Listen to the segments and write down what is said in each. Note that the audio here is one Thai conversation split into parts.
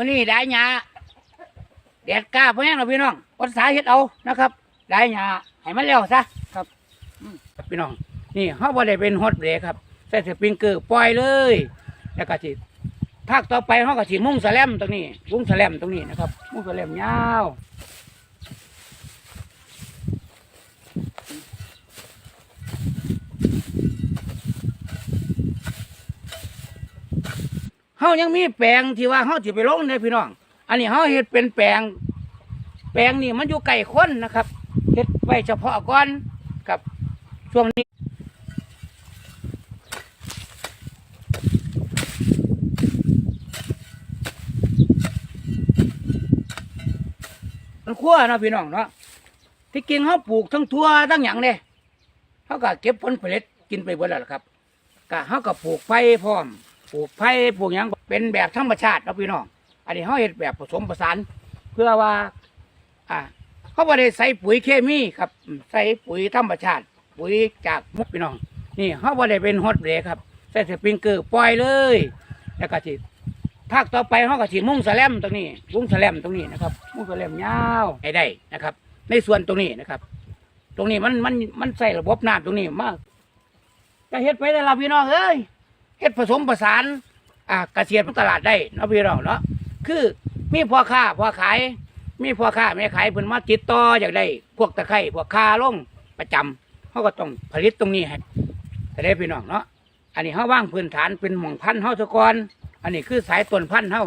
มื้อนี้ได้หญ้าแดดกล้าบ่แห้งเราพี่น้องอดสาเฮ็ดเอานะครับ ได้หญ้าให้มันแล้วซะครับครับพี่น้อง นี่เขาบ่ได้เป็นฮอตเบรครับใส่สปริงเกอร์ปล่อยเลย แล้วก็สิภาคต่อไปเขาก็สิมุ่งแลมตรงนี้มุ่งแลมตรงนี้นะครับ มุ่งแลมยาว เฮายังมีแปลงที่ว่าเฮาสิไปลงเลยพี่น้อง อันนี้เฮาเฮ็ดเป็นแปลง แปลงนี่มันอยู่ไกลคนนะครับเฮ็ดไว้เฉพาะก่อนกับช่วงนี้มันคั่วนะพี่น้องเนาะที่กินเขาปลูกทั้งทั่วทั้งหยังเนี่ยเขาก็เก็บผลผลิตกินไปเบิดแล้วครับก็เขาก็ปลูกไผ่พร้อม ปลูกไผ่ปลูกหยังเป็นแบบธรรมชาติเนาะพี่น้องอันนี้เขาเห็ดแบบผสมผสาน เพื่อว่า อ่าเขาไม่ได้ใส่ปุ๋ยเคมีครับอืมใส่ปุ๋ยธรรมชาติ ปุ๋ยจากมุกพี่น้อง นี่เขาไม่ได้เป็นฮอตเบรกครับใส่สปริงเกอร์ปล่อยเลย แล้วก็สิภาคต่อไปเขาก็สิมุ่งแลมตรงนี้ มุ่งแลมตรงนี้นะครับ มุ่งแลมยาวให้ได้นะครับ ในส่วนตรงนี้นะครับ ตรงนี้มันมันมันใส่ระบบน้ำตรงนี้มากจะเฮ็ดไปได้ละพี่น้องเอ้ย เฮ็ดผสมผสานอ่าเกษตรตลาดได้เนาะพี่น้องเนาะคือมีพ่อค้าพ่อขาย มีพ่อค้าแม่ขายเพิ่นมาติดต่ออยากได้พวกตะไคร้พวกคาลงประจำเขาก็ต้องผลิตตรงนี้ให้แต่ได้พี่น้องเนาะอันนี้เขาว่างพื้นฐานเป็นหม่องพันธุ์เฮาซะกอนอันนี้คือสายต้นพันธุ์เฮา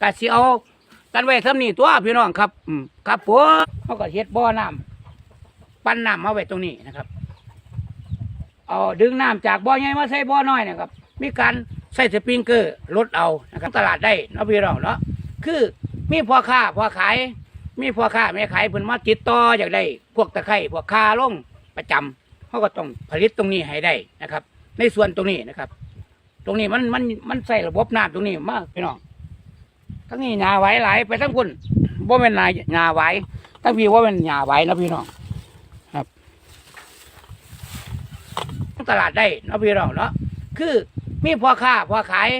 กะสิเอากันไว้ทำนี่ตัวพี่น้องครับอืมครับผมเขาก็เฮ็ดบ่อน้ำปั้นน้ำมาไว้ตรงนี้นะครับ เอาดึงน้ำจากบ่อใหญ่มาใส่บ่อน้อยนะครับ มีการใส่สปริงเกอร์ลดเอานะครับตลาดได้เนาะพี่น้องเนาะคือมีพ่อค้าพ่อขาย มีพ่อค้าแม่ขายเพิ่นมาติดต่ออยากได้พวกตะไคร้พวกคาลงประจำเขาก็ต้องผลิตตรงนี้ให้ได้นะครับ ในส่วนตรงนี้นะครับ ตรงนี้มันมันมันใส่ระบบน้ำตรงนี้มากพี่น้องทั้งนี้หญ้าไหวหลายไปทั้งคุณบ่เป็นหญ้าหญ้าไหวทั้งพี่ว่าเป็นหญ้าไหวนะพี่น้องครับตลาดได้นะพี่น้องเนาะคือ มีพ่อค้าพ่อขาย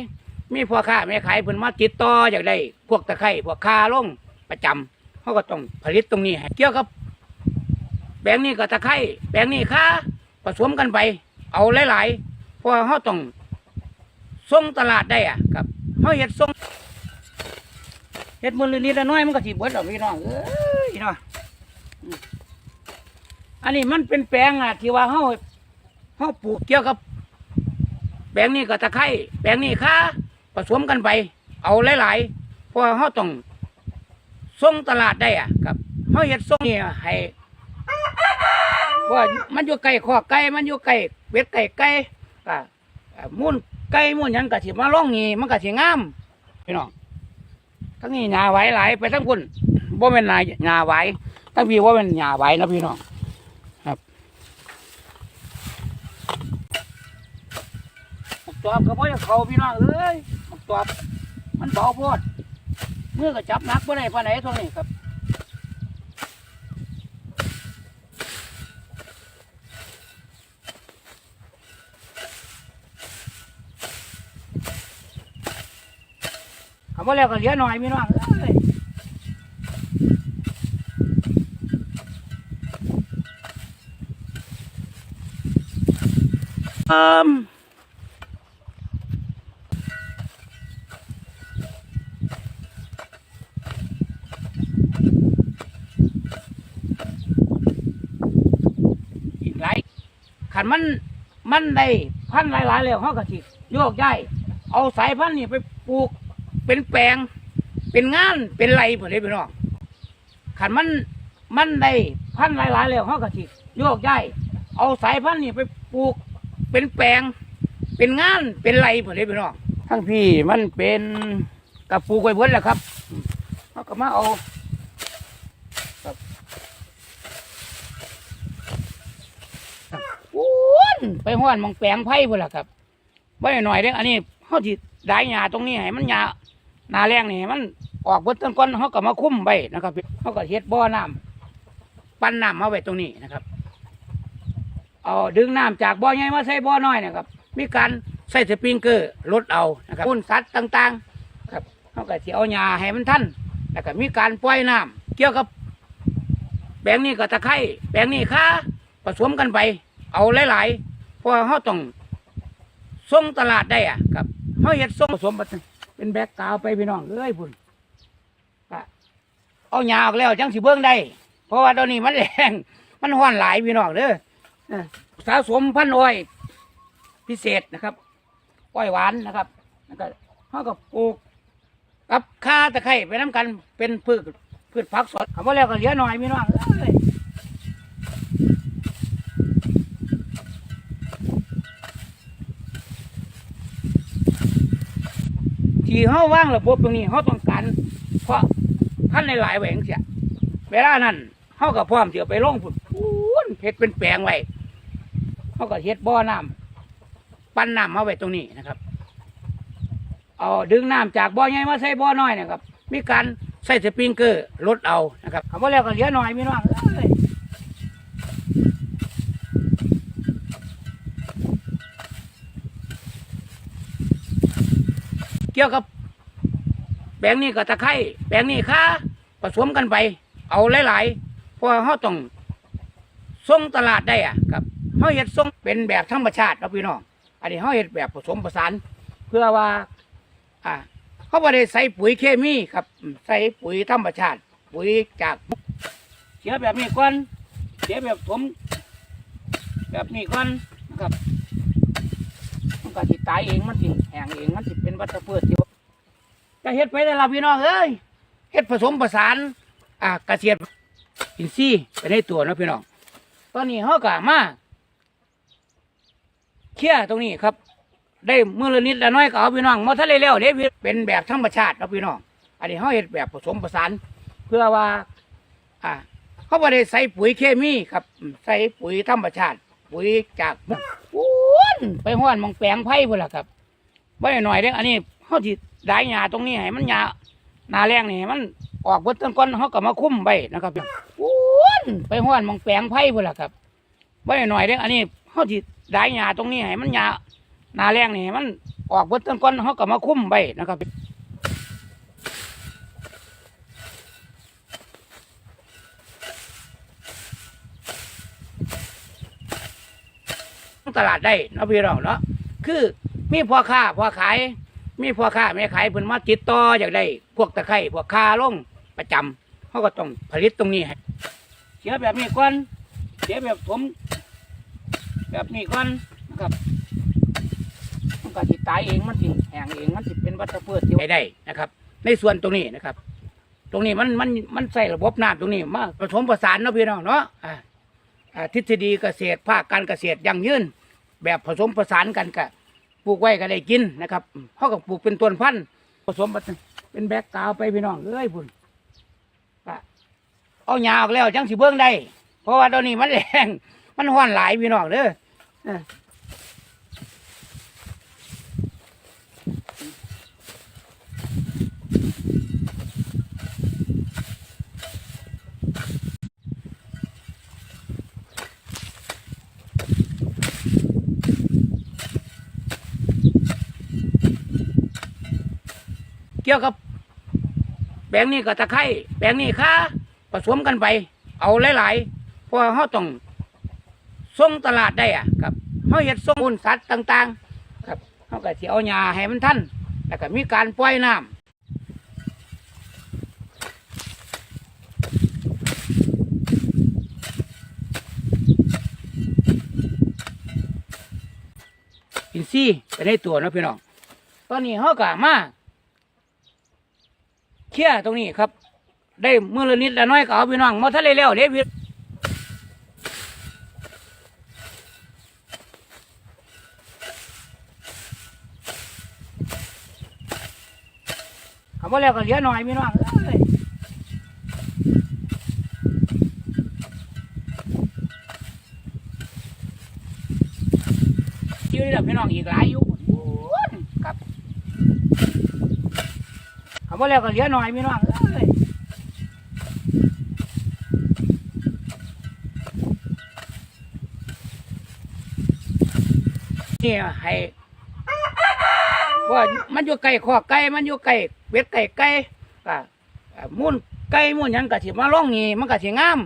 มีพ่อค้าแม่ขายเพิ่นมาติดต่ออยากได้พวกตะไคร้พวกคาลงประจำเขาก็ต้องผลิตตรงนี้ให้เกี่ยวกับแบงนี้ก็ตะไคร้แบงนี้ค่าผสมกันไป เอาหลายๆเพราะเขาต้องส่งตลาดได้อะครับเขาเฮ็ดส่งเฮ็ดมือนิดละน้อยมันก็สิเบิดดอกพี่น้องเอ้ยเนาะอันนี้มันเป็นแปลงอะที่ว่าเขาเขาปลูกเกี่ยวกับ แปลงนี้ก็ตะไคร้แปลงนี้ค่าผสมกันไป เอาหลายๆเพราะเขาต้องส่งตลาดได้อะครับเขาเฮ็ดส่งนี่ให้เพราะว่ามันอยู่ไก่ข้อไก่มันอยู่ไก่เป็ดไก่ไก่ก็อ่ามูลไก่มุ่นยังกะสิมาล่องนี่มันกะสิงามพี่น้องทั้งนี้หญ้าไหวหลายไปทั้งคุณบ่เป็นหญ้าหญ้าไหวทั้งพี่ว่าเป็นหญ้าไหวนะพี่น้องครับมัก ตอบก็บ่จะเขาพี่น้องเอ้ยมักตอบมันเบาโพดเมื่อก็จับนักบ่ได้ปานไหนตรงนี้ครับเขาบ่แล้วก็เหลือหน่อยพี่น้องเอ้ยเอิ่ม อีกหลาย ขันมันมันได้พันธุ์หลายๆแล้วเขาก็สิโยกย้ายเอาสายพันธุ์นี่ไปปลูกเป็นแปลง เป็นงานเป็นไรผมเลยพี่น้องขันมันมันได้พันธุ์หลายๆแล้วเขาก็สิโยกย้ายเอาสายพันธุ์นี่ไปปลูกเป็นแปลง เป็นงานเป็นไรผมเลยพี่น้องทั้งพี่มันเป็นกับปลูกไว้เบิดแหละครับเขาก็มาเอา วุ้น ไปห้อนมองแปลงไผ่พุ่นล่ะครับไว้หน่อยเด้ออันนี้เขาที่ได้หญ้าตรงนี้ให้มันหญ้าหนาแรงนี่ให้มันออกเบนต้นก้อนเขาก็มาคุ้มไว้นะครับเขาก็เฮ็ดบ่อน้ำปั้นน้ำมาไว้ตรงนี้นะครับ เอาดึงน้ำจากบ่อใหญ่มาใส่บ่อน้อยนะครับ มีการใส่สปริงเกอร์ลดเอานะครับมูลสัตว์ต่างๆ ครับเขาก็สิเอาหญ้าให้มันทันแล้วก็มีการปล่อยน้ำเกี่ยวกับแปลงนี้ก็ตะไคร้แปลงนี้ค่าผสมกันไป เอาหลายๆ เพราะว่าเขาต้องส่งตลาดได้อะครับเขาเฮ็ดส่งผสมเป็นแบกกาวไปพี่น้องเอ้ยพุ่นเอาหญ้าออกแล้วจังสิเบิ่งได้ เพราะว่าตอนนี้มันแรงมันห้อนหลายพี่น้องเด้อสะสมพันอ้อยพิเศษนะครับอ้อยหวานนะครับแล้วก็เขาก็ปลูกกับข้าตะไคร้ไปน้ำกันเป็นพืชพืชผักสดคำว่าแล้วก็เหลือหน่อยพี่น้องเอ้ย ที่เขาว่างระบบตรงนี้เขาต้องการเพราะท่านในหลายแหวงเสียเวลานั้นเขาก็พร้อมเสียไปลงพุ่นพูนเฮ็ดเป็นแปลงไว้เขาก็เฮ็ดบ่อน้ำปั้นน้ำมาไว้ตรงนี้นะครับเอาดึงน้ำจากบ่อใหญ่มาใส่บ่อน้อยนะครับ มีการใส่สปริงเกอร์ลดเอานะครับคำว่าแล้วก็เหลือหน่อยพี่น้อง เกี่ยวกับแปลงนี้ก็ตะไคร้แปลงนี้ค่าผสมกันไป เอาหลายๆเพราะว่าเขาต้องส่งตลาดได้อะครับเขาเห็ดส่งเป็นแบบธรรมชาติครับพี่น้องอันนี้เขาเห็ดแบบผสมผสาน เพื่อว่า อ่าเขาไม่ได้ใส่ปุ๋ยเคมีครับ ใส่ปุ๋ยธรรมชาติ ปุ๋ยจากเสียแบบนี้ก่อนเสียแบบผม แบบนี้ก่อนนะครับ มันก็สิตายเองมันสิแห้งเองมันสิเป็นวัชพืชที่จะเฮ็ดไปได้ละพี่น้องเอ้ยเฮ็ดผสมผสาน อ่าเกษตรอินทรีย์ไปในตัวนะพี่น้อง ตอนนี้เฮากะมาเคลียตรงนี้ครับ ได้เมื่อละนิดละน้อยก็เอาพี่น้องมาทะเลแล้วเด้พี่เป็นแบบธรรมชาตินะพี่น้อง อันนี้เฮาเฮ็ดแบบผสมผสาน เพื่อว่า อ่าเขาบ่ได้ใส่ปุ๋ยเคมีครับ ใส่ปุ๋ยธรรมชาติ ปุ๋ยจากปูน ไปห้อนมองแปลงไผ่พุ่นล่ะครับไว้หน่อยเด้ออันนี้เขาที่ได้หญ้าตรงนี้ให้มันหญ้าหนาแรงนี่ให้มันออกเบิดต้นก้อนเขาก็มาคุ้มไว้นะครับปูนไปห้อนมองแปลงไผ่พุ่นล่ะครับไว้หน่อยเด้ออันนี้เขาที่ได้หญ้าตรงนี้ให้มันหญ้าหนาแรงนี่ให้มันออกเบิดต้นก้อนเขาก็มาคุ้มไว้นะครับ ตลาดได้เนาะพี่น้องเนาะคือมีพ่อค้าพ่อขาย มีพ่อค้าแม่ขายเพิ่นมาติดต่ออยากได้พวกตะไคร้พวกคาลงประจำเขาก็ต้องผลิตตรงนี้ให้เสียแบบนี้ก่อนเสียแบบผม แบบนี้ก่อนนะครับมันก็สิตายเองมันสิแห้งเองมันสิเป็นวัชพืชที่ไว้ได้นะครับ ในส่วนตรงนี้นะครับ ตรงนี้มันมันมันใส่ระบบน้ำตรงนี้มาผสมผสานเนาะพี่น้องเนาะอ่าอ่าทฤษฎีเกษตรภาคการเกษตรยั่งยืน แบบผสมผสานกันกับปลูกไว้ก็ได้กินนะครับเขาก็ปลูกเป็นต้นพันธุ์ผสมเป็นแบกกาวไปพี่น้องเอ้ยพุ่นก็เอาหญ้าออกแล้วจังสิเบิ้งได้เพราะว่าตอนนี้มันแรงมันห้อนหลายพี่น้องเด้อ กี่ยวกับแปลงนี้ก็ตะไคร้แปลงนี้ค่าผสมกันไป เอาหลายๆเพราะเขาต้องส่งตลาดได้อะครับเขาเห็ดส่งมูลสัตว์ต่าง ๆ ครับเขาก็สิเอาหญ้าให้มันทันแล้วก็มีการปล่อยน้ำอินซี่ไปในตัวเนาะพี่น้อง ตอนนี้เขาก็มา เคลียตรงนี้ครับ ได้เมื่อละนิดละน้อยก็เอาพี่น้องมาทะเลแล้วเด้พี่คำว่าแล้วก็เหลือหน่อยพี่น้องอยอยู่นี่แหละพี่น้องอีกหลายอยู่โอ้ยครับ คำว่าแล้วก็เหลือหน่อยพี่น้องเอ้ยนี่ให้ว่ามันอยู่ไก่ขอไก่มันอยู่ไก่เป็ดไก่ไก่ก็เอ่อมูนไก่มูนยังก็สิมาล่องนี่มันก็สิงาม